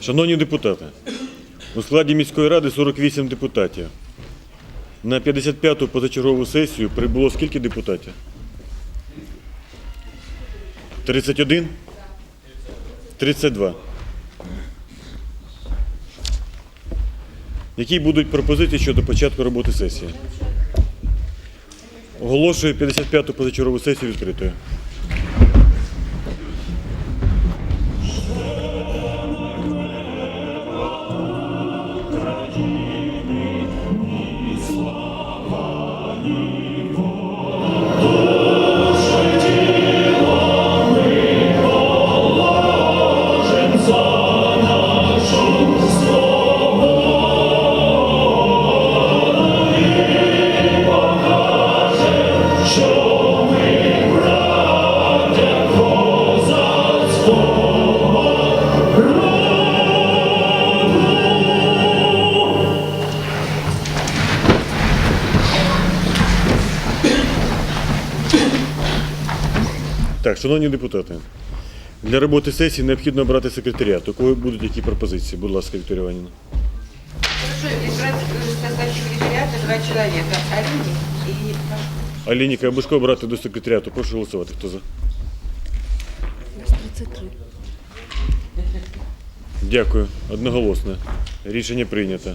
Шановні депутати, у складі міської ради 48 депутатів. На 55-ту позачергову сесію прибуло скільки депутатів? 31? 32. Які будуть пропозиції щодо початку роботи сесії? Оголошую 55-ту позачергову сесію відкритою. Шановні депутати, для роботи сесії необхідно обрати секретаріат. У кого будуть які пропозиції? Будь ласка, Вікторія Іванівна. Хорошо, избрать состав секретариата два человека. Алине и Пашко. Алініка Бушко обрати до секретаріату. Прошу голосувати. Хто за? Дякую. Одноголосно. Рішення прийнято.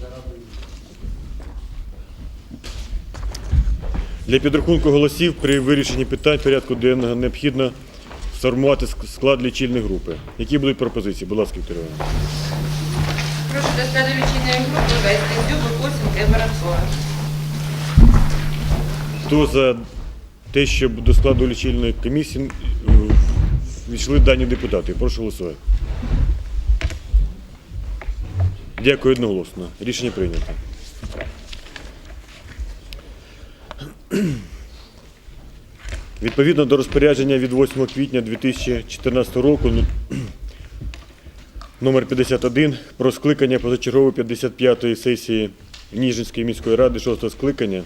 Для підрахунку голосів при вирішенні питань порядку денного необхідно сформувати склад лічильної групи. Які будуть пропозиції? Будь ласка, Іванівна. Прошу до складу лічильної групи ввести Дзюбу, Косенка і. Хто за те, щоб до складу лічильної комісії е, війшли дані депутати? Прошу голосувати. Дякую одноголосно. Рішення прийнято. Відповідно до розпорядження від 8 квітня 2014 року ну, номер 51 про скликання позачергової 55-ї сесії Ніжинської міської ради 6 скликання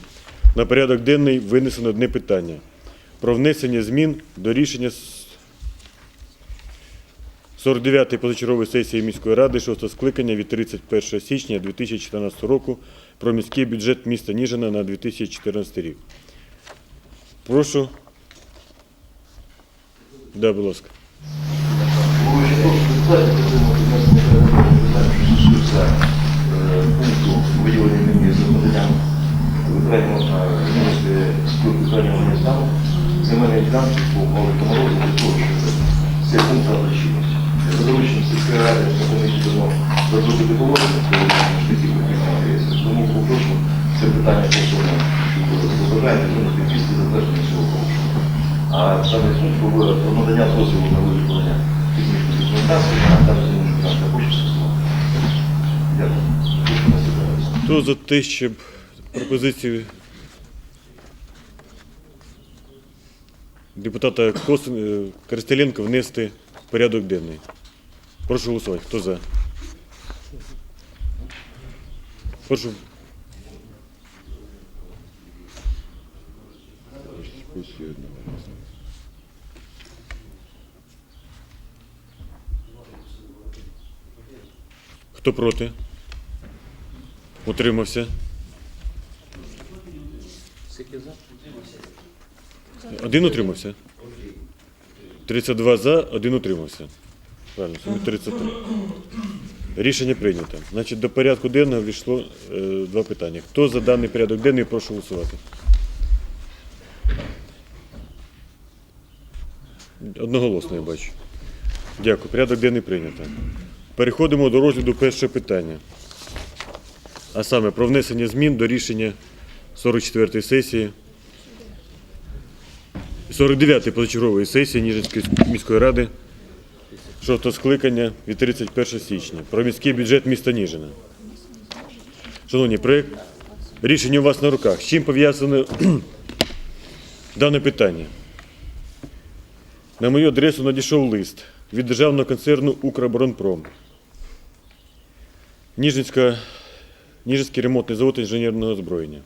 на порядок денний винесено одне питання про внесення змін до рішення 49-ї позачергової сесії міської ради 6 скликання від 31 січня 2014 року про міський бюджет міста Ніжина на 2014 рік. Прошу. Да, будь ласка. За те, щоб пропозицію депутата Косин, е, внести в порядок денний? Прошу голосувати. Хто за? Прошу. Хто проти? Утримався? Один утримався? 32 за, один утримався. Правильно, сумі 33. Рішення прийнято. Значить, до порядку денного ввійшло е, два питання. Хто за даний порядок денний, прошу голосувати. Одноголосно я бачу. Дякую. Порядок денний прийнято. Переходимо до розгляду першого питання. А саме про внесення змін до рішення 44-ї сесії 49-ї позачергової сесії Ніжинської міської ради 6 скликання від 31 січня про міський бюджет міста Ніжина. Шановні, проєкт рішення у вас на руках. З чим пов'язане дане питання? На мою адресу надійшов лист від державного концерну Укроборонпром. Ніжинська, Ніжинський ремонтний завод інженерного озброєння.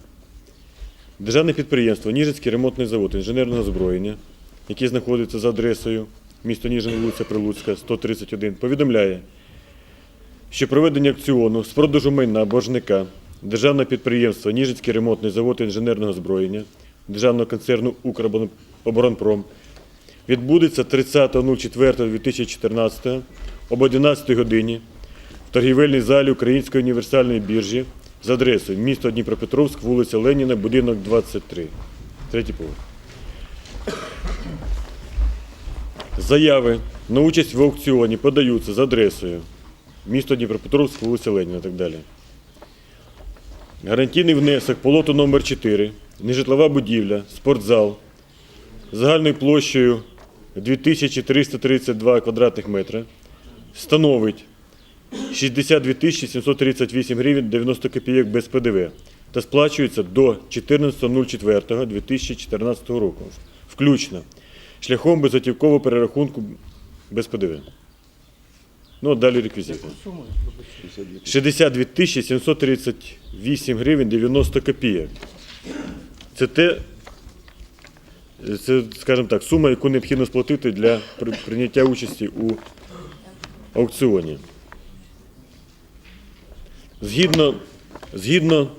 Державне підприємство Ніжинський ремонтний завод інженерного озброєння, який знаходиться за адресою місто Ніжин, вулиця Прилуцька, 131, повідомляє, що проведення акціону з продажу майна боржника державного підприємства Ніжинський ремонтний завод інженерного озброєння державного концерну «Укроборонпром» відбудеться 30.04.2014 об 11 годині в торгівельній залі Української універсальної біржі за адресою місто Дніпропетровськ, вулиця Леніна, будинок 23, третій поверх. Заяви на участь в аукціоні подаються за адресою місто Дніпропетровськ, вулиця Леніна і так далі. Гарантійний внесок по лоту номер 4 нежитлова будівля, спортзал загальною площею 2332 квадратних метри становить 62 тисячі 738 гривень 90 копійок без ПДВ та сплачується до 14.04.2014 року, включно, шляхом безготівкового перерахунку без ПДВ. Ну, от далі реквізити. 62 тисячі 738 гривень 90 копійок. Це те, це, скажімо так, сума, яку необхідно сплатити для прийняття участі у аукціоні. Згідно, згідно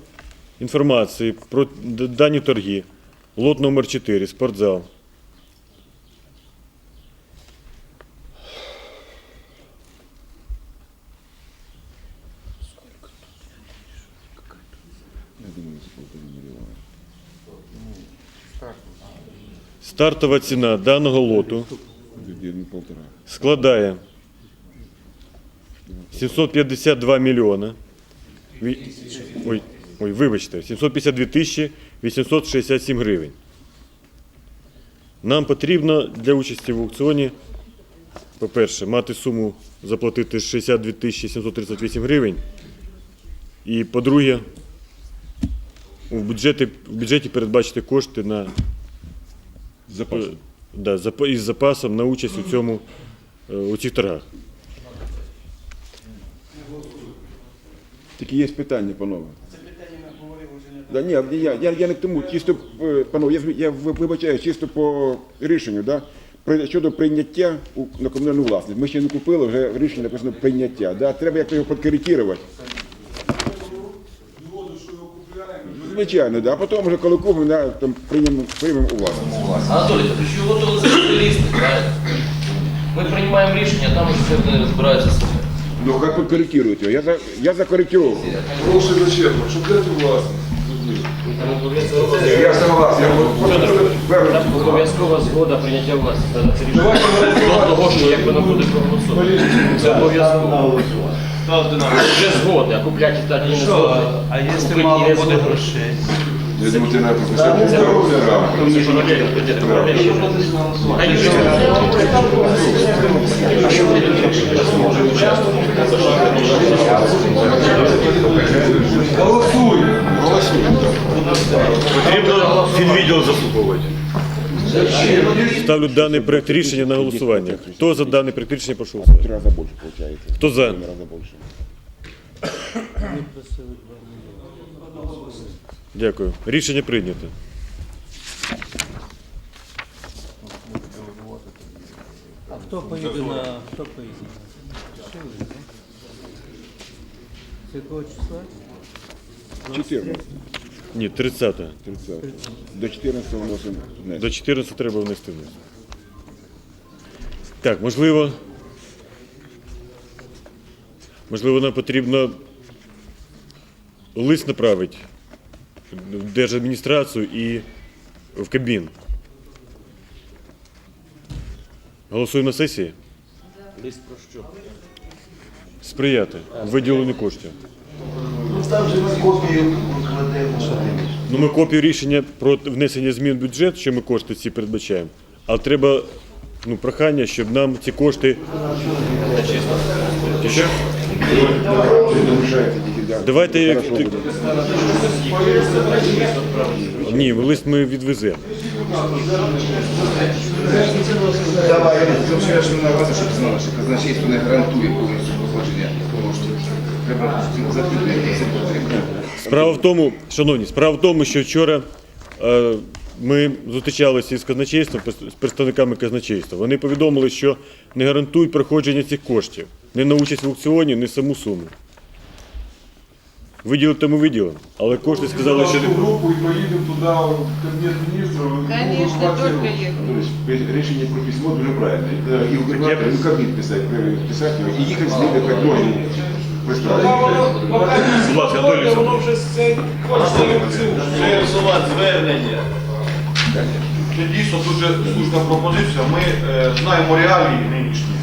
інформації про дані торги, лот номер 4 спортзал. Стартова ціна даного лоту складає 752 мільйона. Ой, ой, вибачте, 752 тисячі 867 гривень. Нам потрібно для участі в аукціоні, по-перше, мати суму заплатити 62 тисячі 738 гривень. І по-друге, в бюджеті, в бюджеті передбачити кошти на Запас. Е, Да, із запасом на участь у цьому е, у цих торгах. Тільки є питання, панове. Це питання ми говорили вже не да, ні, я, я, я не к тому, чисто, е, панове, я, я вибачаю, чисто по рішенню, да? При- щодо прийняття у, на комунальну власність. Ми ще не купили, вже рішення написано прийняття. Да? Треба як його підкоректувати. Звичайно, да. а потім вже коли купимо, да, там приймемо, приймемо у власність. Анатолій, ж його готові спеціалісти, правильно? Ми приймаємо рішення, там вже все вони розбираються самі. Ну, як підкоректують його? Я за, я за коректировку. Гроші зачем? Щоб дати власність. Я согласен. Обов'язкова згода прийняття. Треба це рішення. До того, що як воно буде проголосовано. Це обов'язково. Вже згода, а купляти так і не згода. А якщо мало буде грошей? Я думаю, ти навіть Це пропустив. Це паралельно, це паралельно. Хай ніхто не Голосуй! Голосуй. Потрібно фінвідділ заслуховувати. Ставлю даний проект рішення на голосування. Хто за даний проект рішення прошу голосувати? Три рази більше, виходить. Хто за? Дякую. Рішення прийнято. А хто поїде на хто поїде? З якого числа? 14. Ні, 30. 30. До 14 вносимо внесення. До 14 треба внести вниз. Так, можливо. Можливо, нам потрібно лист направити в держадміністрацію і в Кабмін. Голосуємо на сесії? Лист про що? Сприяти виділенню коштів. Ну, ми копію рішення про внесення змін в бюджет, що ми кошти ці передбачаємо. Але треба ну, прохання, щоб нам ці кошти. Що? Не. Давайте. Ні, лист ми відвеземо. Давай, не не нагадую, щоб знали, що казначейство не гарантує повністю походження коштів. Треба. Справа в тому, шановні, справа в тому, що вчора е, ми зустрічалися із казначейством, з представниками казначейства. Вони повідомили, що не гарантують проходження цих коштів ні на участь в аукціоні, ні саму суму. Виділити ми виділимо, але кошти сказали, що не групу і поїдемо туди, в кабінет міністрів. Конечно, только ехать. Рішення про письмо дуже правильне. Е, І губернатор, ну кабінет писати, е, писати його, і їхати з ними як можна. Будь ласка, Анатолій Олександрович. звернення. Це дійсно дуже слушна пропозиція. Ми е, знаємо реалії нинішні,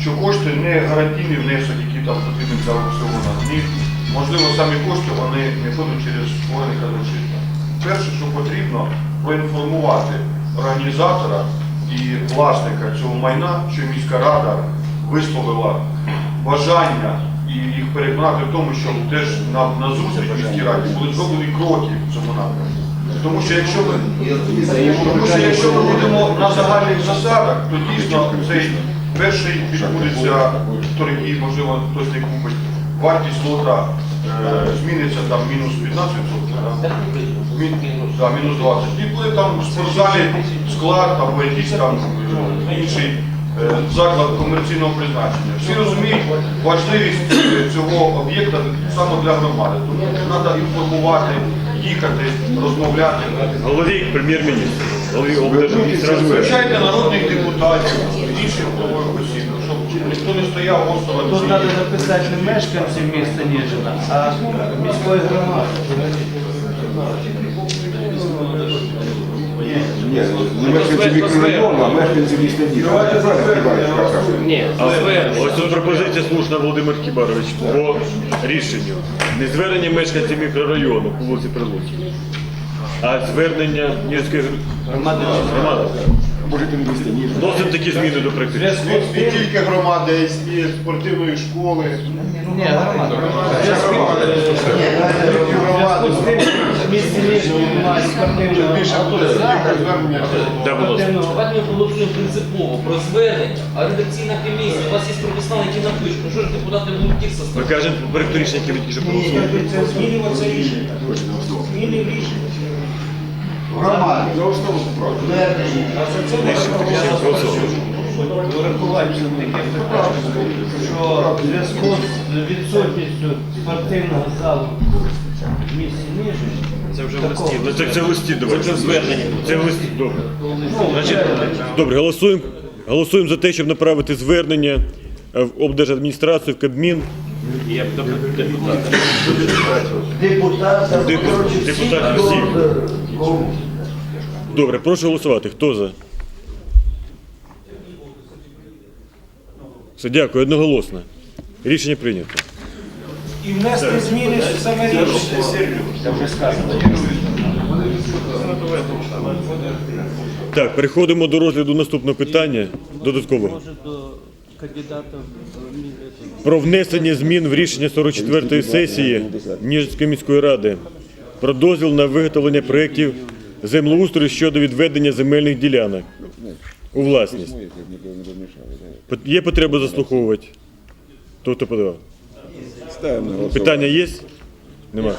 що кошти не гарантійний внесок, який там потрібен для аукціону. Можливо, самі кошти вони не ходять через органи казначейства. Перше, що потрібно, проінформувати організатора і власника цього майна, що міська рада висловила бажання і їх переконати в тому, що теж на, на зустріч міській раді були зроблені кроки в цьому напрямку. Тому що якщо ми тому що якщо ми будемо на загальних засадах, то дійсно цей перший відбудеться торги, можливо, хтось не купить. Вартість лота е, зміниться там мінус 15%, да? Мінус 20. І буде там в спортзалі склад або якийсь там е, інший е, заклад комерційного призначення. Всі розуміють важливість е, цього об'єкта саме для громади. Тому треба інформувати, їхати, розмовляти. Голові прем'єр-міністр, голові облдержадміністрації. Включайте народних депутатів, інших впливових осіб, ніхто не стояв осторонь. Тут треба записати не мешканців міста Ніжина, а міської громади. Ні, не мешканці мікрорайону, а мешканці міста Дніра. Це правильно Хібарович сказав. Ні, ось тут пропозиція слушна Володимир Хібарович по рішенню. Не звернення мешканців мікрорайону по вулиці Прилуцькій, а звернення Ніжської громади. Може, ти не місто Ніжин. Вносимо такі зміни до проекту. Не тільки громади, а й спортивної школи. Ні, громада. Да, будь ласка. спортивного Давайте ми голосуємо принципово про звернення, а редакційна комісія, у вас є професіонали, які напишуть, ну що ж депутати будуть тих Ми составити? кажемо проєкт рішення, яке ви тільки що проголосували. За основу справді. Врахувати все-таки питання, що в зв'язку з відсутністю спортивного залу в місті Ніжин, Це вже в листі. Ну, Це, це в листі, давай. Це в зверненні. Це в листі, добре. Значить, добре, голосуємо. Голосуємо за те, щоб направити звернення в облдержадміністрацію, в Кабмін, Як до депутата. Деп- депутатів всіх. Добре, прошу голосувати. Хто за? Все, дякую, одноголосно. Рішення прийнято. І внести зміни в саме рішення. Це вже сказано. Так, переходимо до розгляду наступного питання додаткового. Може до кандидата в мі- Про внесення змін в рішення 44-ї сесії Ніжинської міської ради про дозвіл на виготовлення проєктів землеустрою щодо відведення земельних ділянок у власність. Є потреба заслуховувати? Хто хто подавав? Питання є? Нема.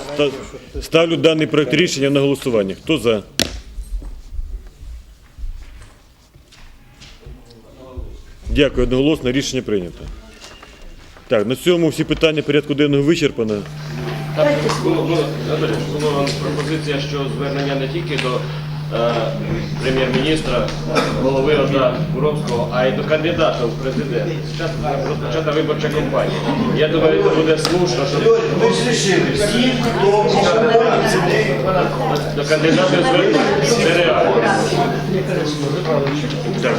Ставлю даний проект рішення на голосування. Хто за? Дякую, одноголосно. Рішення прийнято. Так, на цьому всі питання порядку денного вичерпано. Було, було, Анатолій, пропозиція, що звернення не тільки до прем'єр-міністра, голови ОДА Куровського, а й до кандидата в президент. Зараз розпочата виборча кампанія. Я думаю, це буде слушно, щоб до кандидата звернення. Це реально. Так.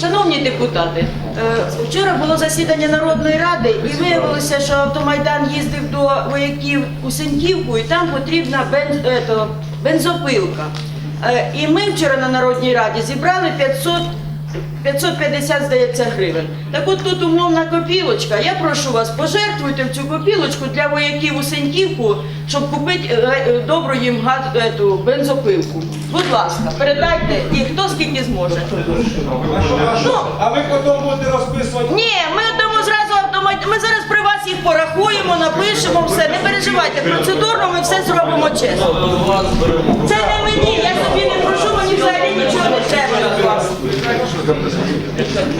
Шановні депутати, е, вчора було засідання Народної ради і виявилося, що автомайдан їздив до вояків у Сеньківку і там потрібна бен, ето, бензопилка. Е, І ми вчора на Народній раді зібрали 500 550, здається, гривень. Так от тут умовна копілочка. Я прошу вас, пожертвуйте в цю копілочку для вояків у Сеньківку, щоб купити е, е, добру їм газ, ету, бензопилку. Будь ласка, передайте і хто скільки зможе. А ви потім будете розписувати. ні, ми ми зараз при вас їх порахуємо, напишемо все. Не переживайте, процедурно ми все зробимо чесно. Це не мені, я собі не прошу, мені взагалі нічого не треба від вас.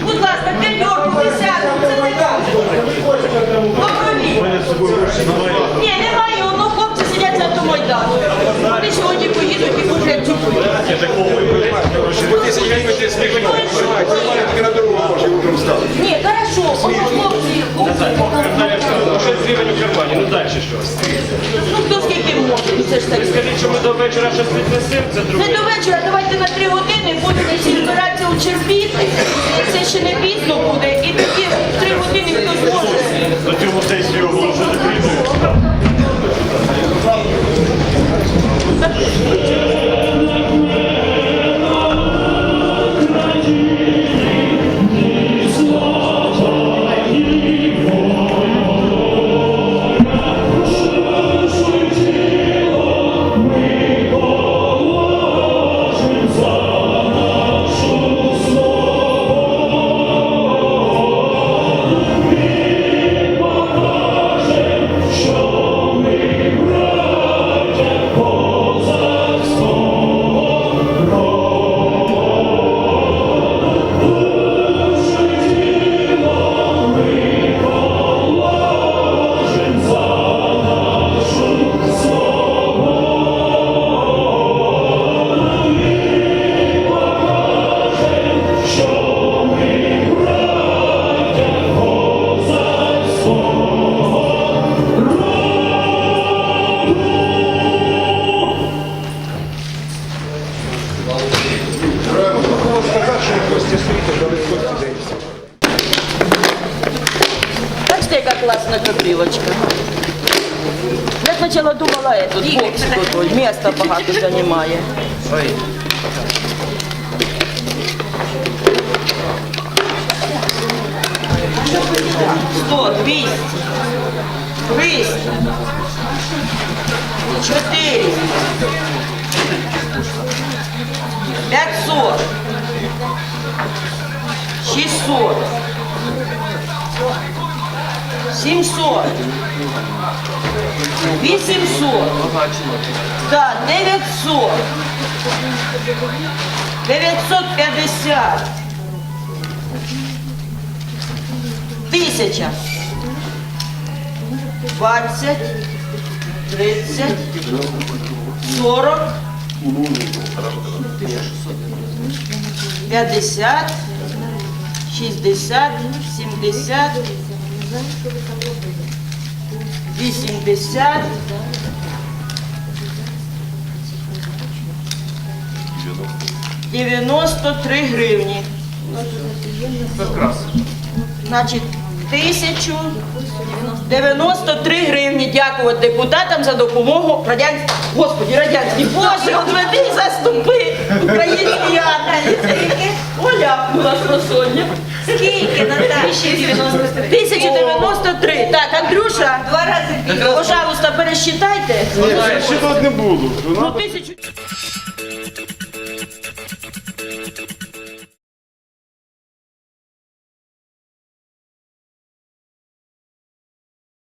Будь ласка, п'ять років, десяток, це не так. Доброві. Кармані, ну? Ну хто скільки може, ну це ж так. Скажіть, що ми до вечора щось віднесемо, це друге. Не до вечора, давайте на три години, будемо всі збиратися у Черпіти. Це ще не пізно буде, і тоді в три години хтось може. На цьому сесію оголошую закритою. Я спочатку думала, этот бокс той, міста багато займає. Сто, двісті, триста, чотири, п'ятсот, шістсот, сімсот, вісімсот, так, дев'ятсот, дев'ятсот п'ятдесят, тисяча, двадцять, тридцять, сорок, п'ятдесят, шістдесят, сімдесят, вісімдесят, дев'яносто три гривні. Значить, тисячу 93 гривні. Дякувати депутатам за допомогу радянським, господі, радянські, Боже, одведи заступи українській армії. Оля, була просоння. Скільки, Наташа? 1093. Так, Андрюша, Два рази пожалуйста, пересчитайте. Ще тут не буду. Ну, тисячу.